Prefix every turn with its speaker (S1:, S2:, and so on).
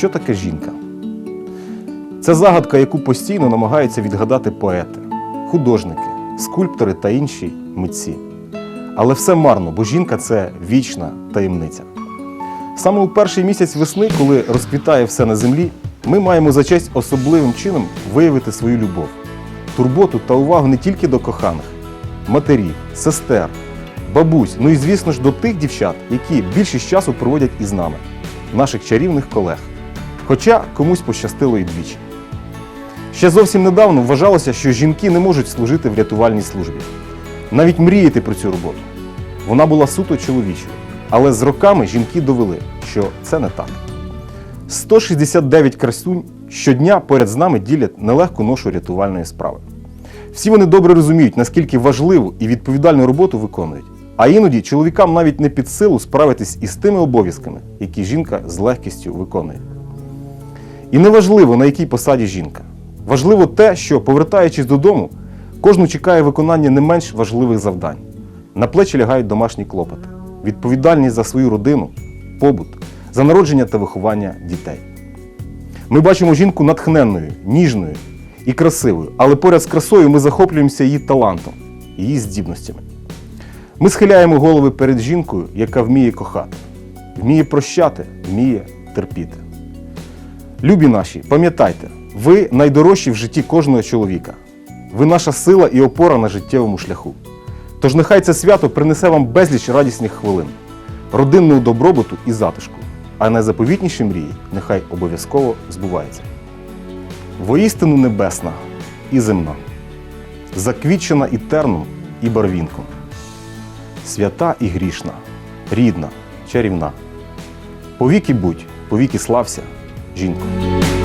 S1: Що таке жінка? Це загадка, яку постійно намагаються відгадати поети, художники, скульптори та інші митці. Але все марно, бо жінка це вічна таємниця. Саме у перший місяць весни, коли розквітає все на землі, ми маємо за честь особливим чином виявити свою любов, турботу та увагу не тільки до коханих, матерів, сестер, бабусь, ну і звісно ж до тих дівчат, які більшість часу проводять із нами, наших чарівних колег. Хоча комусь пощастило і двічі. Ще зовсім недавно вважалося, що жінки не можуть служити в рятувальній службі, навіть мріяти про цю роботу. Вона була суто чоловічою, але з роками жінки довели, що це не так. 169 красунь щодня поряд з нами ділять нелегку ношу рятувальної справи. Всі вони добре розуміють, наскільки важливу і відповідальну роботу виконують. А іноді чоловікам навіть не під силу справитись із тими обов'язками, які жінка з легкістю виконує. І не важливо, на якій посаді жінка. Важливо те, що, повертаючись додому, кожну чекає виконання не менш важливих завдань. На плечі лягають домашні клопоти, відповідальність за свою родину, побут, за народження та виховання дітей. Ми бачимо жінку натхненною, ніжною і красивою, але поряд з красою ми захоплюємося її талантом, її здібностями. Ми схиляємо голови перед жінкою, яка вміє кохати, вміє прощати, вміє терпіти. Любі наші, пам'ятайте, ви найдорожчі в житті кожного чоловіка. Ви наша сила і опора на життєвому шляху. Тож нехай це свято принесе вам безліч радісних хвилин, родинного добробуту і затишку, а найзаповітніші мрії нехай обов'язково збуваються. Воістину небесна і земна, заквітчена і терном, і барвінком, свята і грішна, рідна, чарівна. Повіки будь, повіки слався, Ginko.